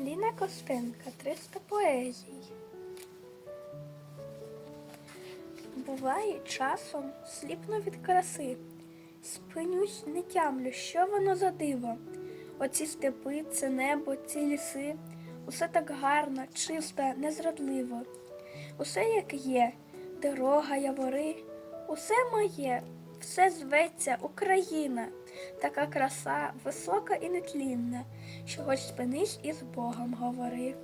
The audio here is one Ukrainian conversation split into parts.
Ліна Костенка, 300 поезій. Буває часом сліпну від краси. Спинюсь, не тямлю, що воно за диво. Оці степи, це небо, ці ліси. Усе так гарно, чисто, незрадливо. Усе як є, дорога, явори, усе моє, все зветься Україна, така краса, висока і нетлінна, що хоч спинись і з Богом говори.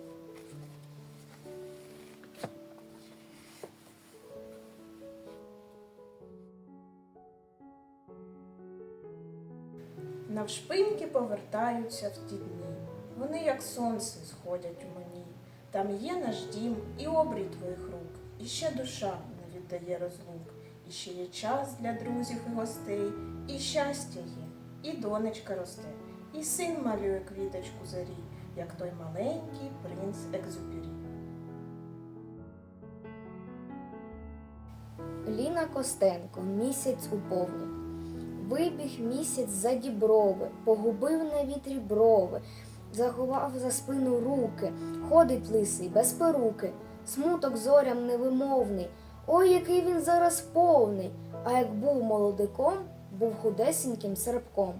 Навшпиньки повертаються в ті дні. Вони, як сонце, сходять у мені. Там є наш дім і обрій твоїх рук, і ще душа не віддає розлук, і ще є час для друзів і гостей, і щастя є, і донечка росте, і син малює квіточку зарі, як той маленький принц Екзюпері. Ліна Костенко місяць у повні. Вибіг місяць за діброви, погубив на вітрі брови, заховав за спину руки, ходить лисий без перуки, смуток зорям невимовний. Ой, який він зараз повний, а як був молодиком, був худесеньким серпком.